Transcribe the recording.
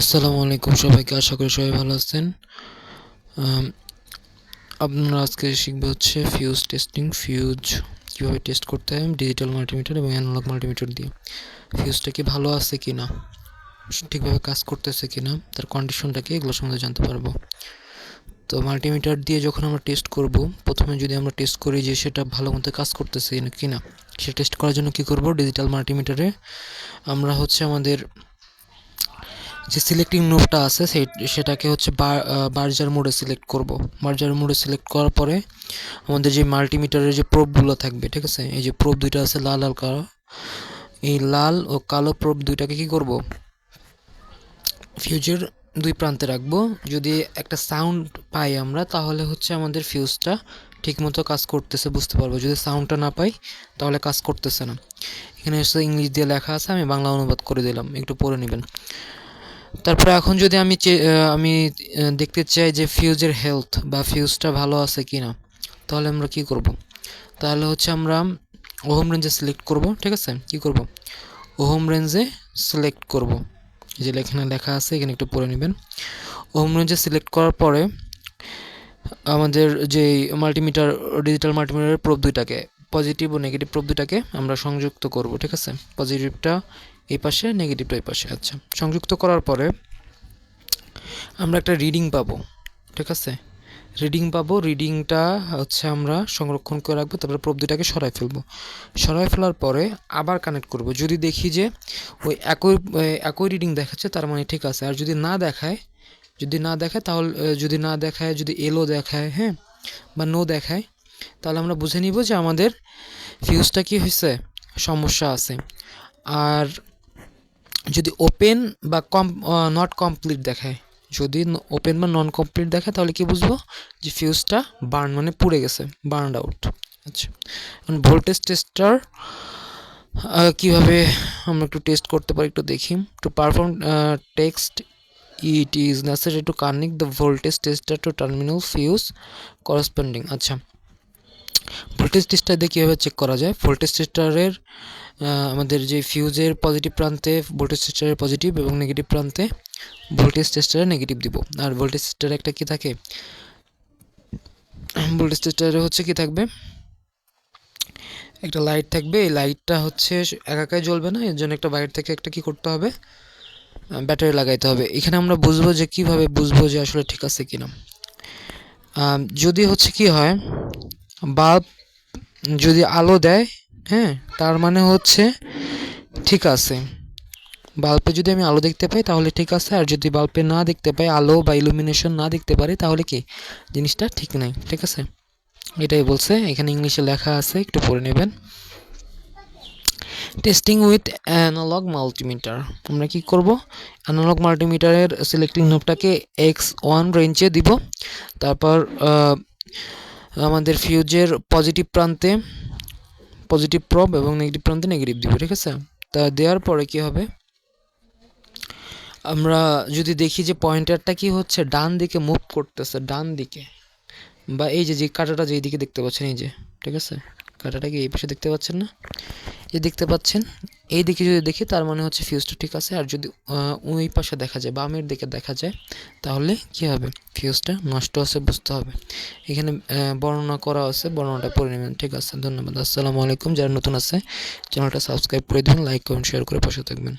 আসসালামু আলাইকুম সবাইকে, আশা করি সবাই ভালো আছেন। আপনারা আজকে শিখবে হচ্ছে ফিউজ টেস্টিং ফিউজ কীভাবে টেস্ট করতে হয় ডিজিটাল মাল্টিমিটার এবং অ্যানালগ মাল্টিমিটার দিয়ে। ফিউজটা কি ভালো আছে কি না ঠিকভাবে কাজ করতেছে কি না তার কন্ডিশনটাকে এগুলো সম্বন্ধে জানতে পারব। তো মাল্টিমিটার দিয়ে যখন আমরা টেস্ট করব, প্রথমে যদি আমরা টেস্ট করি যে সেটা ভালো মতো কাজ করতেছে কি না সেটা টেস্ট করার জন্য কি করব ডিজিটাল মাল্টিমিটারে আমরা হচ্ছে আমাদের যে সিলেক্টিং নোবটা আছে, সেই, সেটাকে হচ্ছে বার্জার মোডে সিলেক্ট করব। বার্জার মোডে সিলেক্ট করার পরে আমাদের যে মাল্টিমিটারের যে প্রোপগুলো থাকবে, ঠিক আছে? এই যে প্রোপ দুইটা আছে, লাল আর কালো। এই লাল ও কালো প্রোপ দুইটাকে কি করব? ফিউজের দুই প্রান্তে রাখব। যদি একটা সাউন্ড পাই আমরা, তাহলে হচ্ছে আমাদের ফিউজটা ঠিকমতো কাজ করতেছে, বুঝতে পারব। যদি সাউন্ডটা না পাই, তাহলে কাজ করতেছে না। এখানে হচ্ছে ইংলিশ দিয়ে লেখা আছে, আমি বাংলা অনুবাদ করে দিলাম। একটু পড়ে নেবেন। তারপরে এখন যদি আমি আমি দেখতে চাই যে ফিউজের হেলথ বা ফিউজটা ভালো আছে কি না তাহলে আমরা কি করব? তাহলে হচ্ছে আমরা ওহম রেঞ্জে সিলেক্ট করব, ঠিক আছে? কি করব? ওহোম রেঞ্জে সিলেক্ট করব। যে এখানে লেখা আছে, এখানে একটু পড়ে নেবেন। ওহম রেঞ্জে সিলেক্ট করার পরে আমাদের যে মাল্টিমিটার ডিজিটাল মাল্টিমিটারের প্রোব দুইটাকে পজিটিভ ও নেগেটিভ প্রোব দুইটাকে আমরা সংযুক্ত করব, ঠিক আছে? পজিটিভটা এই পাশে নেগেটিভটা এই পাশে। আচ্ছা সংযুক্ত করার পরে আমরা একটা রিডিং পাবো, ঠিক আছে? রিডিং পাবো রিডিংটা হচ্ছে আমরা সংরক্ষণ করে রাখব, তারপরে প্রোব দুটাকে সরাই ফেলব। সরাই ফেলার পরে আবার কানেক্ট করব। যদি দেখি যে ওই একই একই রিডিং দেখাচ্ছে, তার মানে ঠিক আছে। আর যদি না দেখায়, যদি না দেখায়, তাহলে যদি না দেখায়, যদি এলো দেখায় হ্যাঁ বা নো দেখায়, তাহলে আমরা বুঝে নিব যে আমাদের ফিউজটা কি হয়েছে সমস্যা আছে। আর যদি ওপেন বা কম নট কমপ্লিট দেখায়, যদি ওপেন বা নন কমপ্লিট দেখায়, তাহলে কি বুঝব? যে ফিউজটা বার্ন মানে পুড়ে গেছে বার্ন আউট আচ্ছা এখন ভোল্টেজ টেস্টার কীভাবে আমরা একটু টেস্ট করতে পারি একটু দেখি। To perform test it is necessary to connect the voltage tester to terminal fuse corresponding আচ্ছা। ভোল্টেজ টেস্টার দিয়ে কীভাবে চেক করা যায়। ভোল্টেজ টেস্টারের আমাদের যে ফিউজের পজিটিভ প্রান্তে ভোল্টেজ টেস্টারের পজিটিভ এবং নেগেটিভ প্রান্তে ভোল্টেজ টেস্টারে নেগেটিভ দিব। আর ভোল্টেজ টেস্টারে একটা কি থাকে? ভোল্টেজ টেস্টারে হচ্ছে কি থাকবে? একটা লাইট থাকবে। এই লাইটটা হচ্ছে একাকাই জ্বলবে না, এর জন্য একটা বাইরে থেকে একটা কি করতে হবে? ব্যাটারি লাগাইতে হবে। এখানে আমরা বুঝব যে কীভাবে বুঝব যে আসলে ঠিক আছে কিনা। যদি হচ্ছে কি হয়, বাল্ব যদি আলো দেয় হ্যাঁ তার মানে হচ্ছে ঠিক আছে। বাল্বে যদি আমি আলো দেখতে পাই, তাহলে ঠিক আছে। আর যদি বাল্বে না দেখতে পাই, আলো বা ইলুমিনেশন না দেখতে পারি, তাহলে কি? জিনিসটা ঠিক নাই, ঠিক আছে? এটাই বলছে। এখানে ইংলিশে লেখা আছে, একটু পড়ে নেবেন। টেস্টিং উইথ অ্যানালগ মাল্টিমিটার আমরা কি করব? অ্যানালগ মাল্টিমিটারের সিলেক্টিং নোবটাকে এক্স ওয়ান রেঞ্জে দিব। তারপর আমাদের ফিউজের পজিটিভ প্রান্তে পজিটিভ প্রব এবং নেগেটিভ প্রান্তে নেগেটিভ দিব, ঠিক আছে? তা দেওয়ার পরে কি হবে? আমরা যদি দেখি যে পয়েন্টারটা কি হচ্ছে, ডান দিকে মুভ করতেছে, ডান দিকে। বা এই যে যে কাঁটাটা যেই দিকে দেখতে পাচ্ছেন, এই যে, ঠিক আছে? কাঁটাটা কি এই পাশে দেখতে পাচ্ছেন না? এই দেখতে পাচ্ছেন এই দিকে যদি দেখি, তার মানে হচ্ছে ফিউজটা ঠিক আছে। আর যদি ওই পাশে দেখা যায় বামের দিকে দেখা যায়, তাহলে কি হবে? ফিউজটা নষ্ট আছে, বুঝতে হবে। এখানে বর্ণনা করা আছে, বর্ণনাটা পড়ে নেবেন। ঠিক আছে, ধন্যবাদ। আসসালামু আলাইকুম। যারা নতুন আছে, চ্যানেলটা সাবস্ক্রাইব করে দেবেন লাইক করুন শেয়ার করে পাশে থাকবেন।